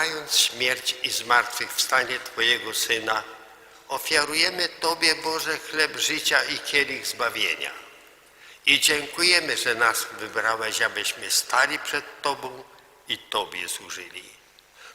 wybierając śmierć i zmartwychwstanie Twojego Syna, ofiarujemy Tobie, Boże, chleb życia i kielich zbawienia. I dziękujemy, że nas wybrałeś, abyśmy stali przed Tobą i Tobie służyli.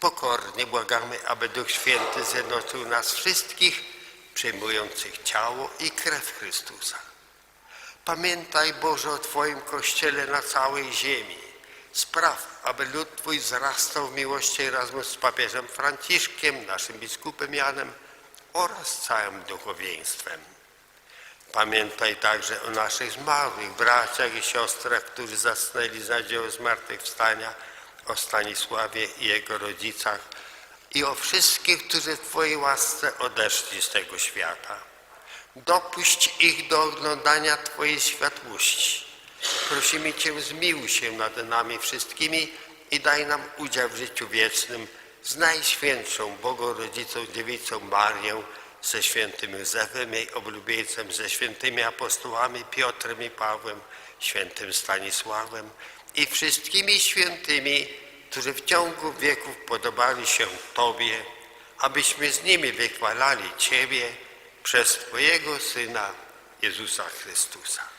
Pokornie błagamy, aby Duch Święty zjednoczył nas wszystkich, przyjmujących ciało i krew Chrystusa. Pamiętaj, Boże, o Twoim Kościele na całej ziemi. Spraw, aby lud Twój wzrastał w miłości razem z papieżem Franciszkiem, naszym biskupem Janem oraz całym duchowieństwem. Pamiętaj także o naszych zmarłych braciach i siostrach, którzy zasnęli za dzieło zmartwychwstania, o Stanisławie i jego rodzicach i o wszystkich, którzy w Twojej łasce odeszli z tego świata. Dopuść ich do oglądania Twojej światłości. Prosimy Cię, zmiłuj się nad nami wszystkimi i daj nam udział w życiu wiecznym z Najświętszą Bogorodzicą Dziewicą Marią, ze świętym Józefem, jej oblubieńcem, ze świętymi apostołami Piotrem i Pawłem, świętym Stanisławem i wszystkimi świętymi, którzy w ciągu wieków podobali się Tobie, abyśmy z nimi wychwalali Ciebie przez Twojego Syna Jezusa Chrystusa.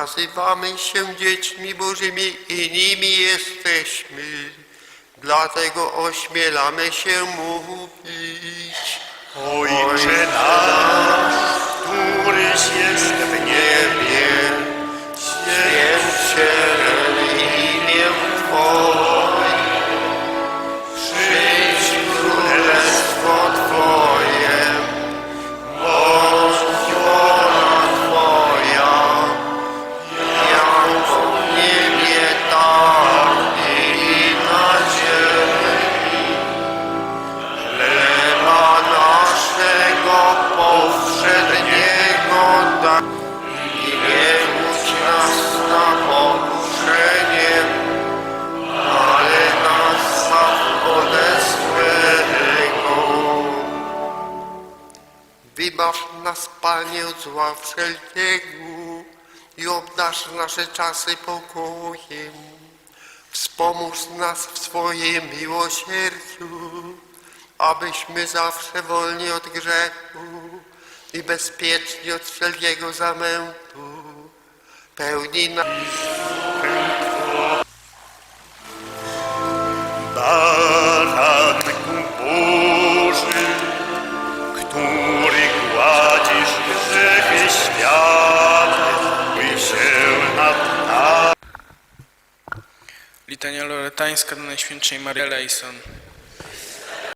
Nazywamy się dziećmi Bożymi i nimi jesteśmy. Dlatego ośmielamy się mówić. Ojcze nasz, któryś jest w niebie, Święć się imię Twoje, Wybaw nas, Panie, od zła wszelkiego i obdarz nasze czasy pokojem. Wspomóż nas w swoim miłosierdziu, abyśmy zawsze wolni od grzechu i bezpieczni od wszelkiego zamętu. Pełni nas Litania Loretańska do Najświętszej Marii Lejson.